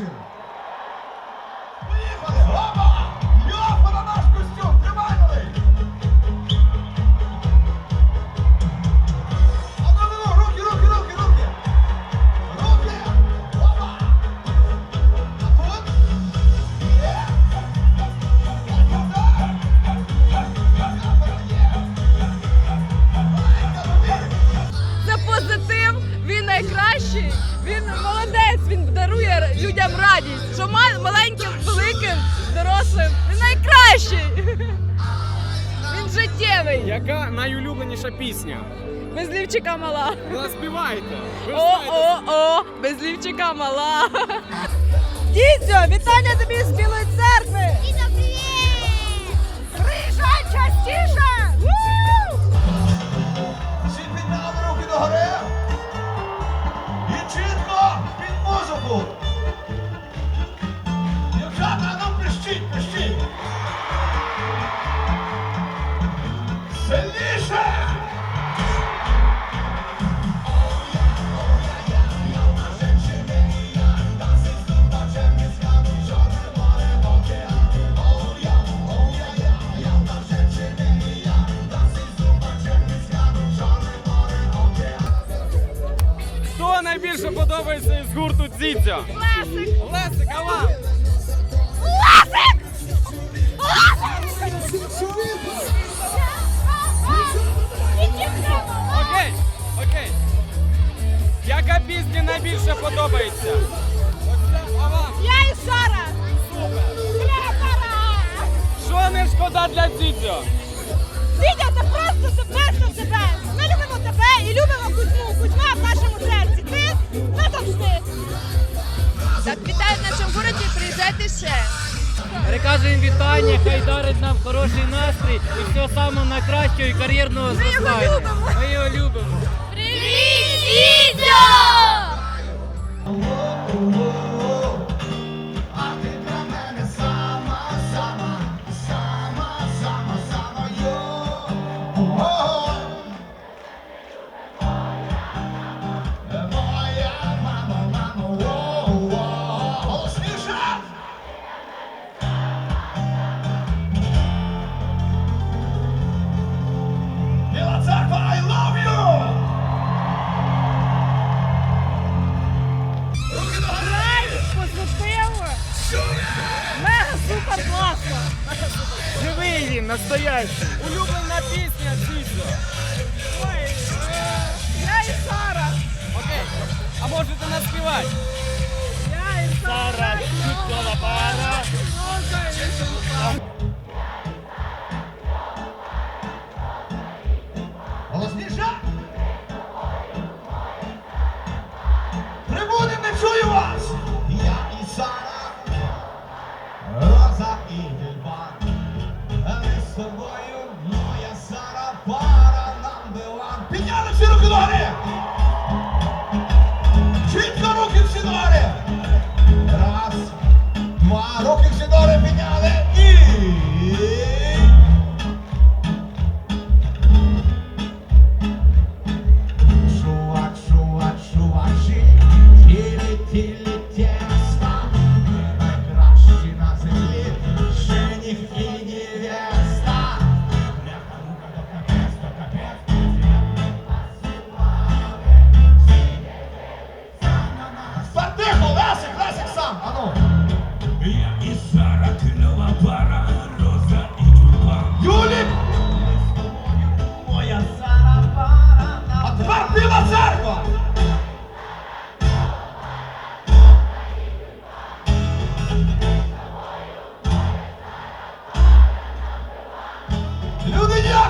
Belcher. Людям радість. Що ма- маленьким, великим, дорослим. Він найкращий. Він життєвий. Яка найулюбленіша пісня? Без лівчика мала. Ну, співайте. О-о-о, без лівчика мала. Дідзьо, вітання тобі з Білої церкви! Дідо, привіт! Приїжджай частіше! Всі підняли руки догори. Сильніше! Хто найбільше подобається із гурту Дзідзьо? Лесик. Лесик, а вам? Окей, окей. Яка пісня найбільше подобається? Я і Сара! Супер. Що не шкода для Дзідзьо? Перекажемо вітання, хай дарить нам хороший настрій і всього самого найкращого і кар'єрного Ми його любимо. Ми його любимо. Привіт, Дідо! Настоящий. Улюблена пісня Дзідзьо. Ой, е, я і Сара! Окей. А можете наспівати?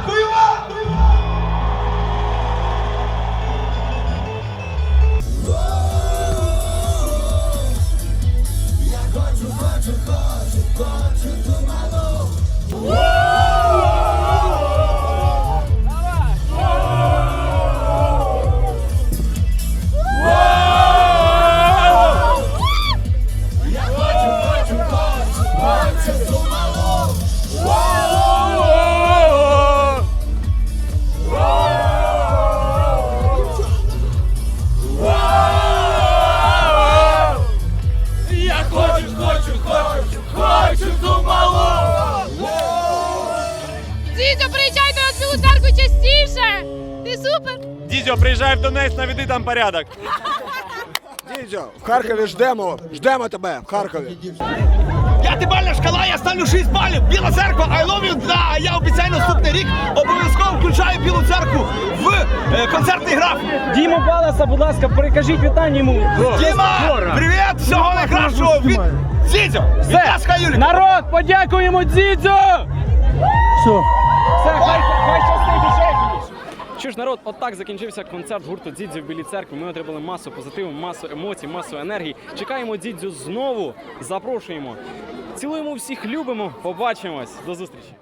Люди, дякую вам! Я Дідьо, приїжджай до нас в церкву частіше! Ти супер! Дідьо, приїжджай в Донець, наведи там порядок. Дідьо, в Харкові ждемо, ждемо тебе в Харкові. Я бальна шкала, я ставлю 6 балів. Біла церква, I love you, да, я обіцяю наступний рік обов'язково включаю білу церкву в е, концертний граф. Діма паласа, будь ласка, перекажіть вітання йому. Діма, привіт, всього найкращого від Все. Народ, подякуємо Дзідзю! Все. Все, хай, хай щастить у Що ж, народ, отак закінчився концерт гурту Дідзю в Білій церкві. Ми отримали масу позитиву, масу емоцій, масу енергії. Чекаємо Дідзю знову. Запрошуємо. Цілуємо всіх, любимо. Побачимось. До зустрічі.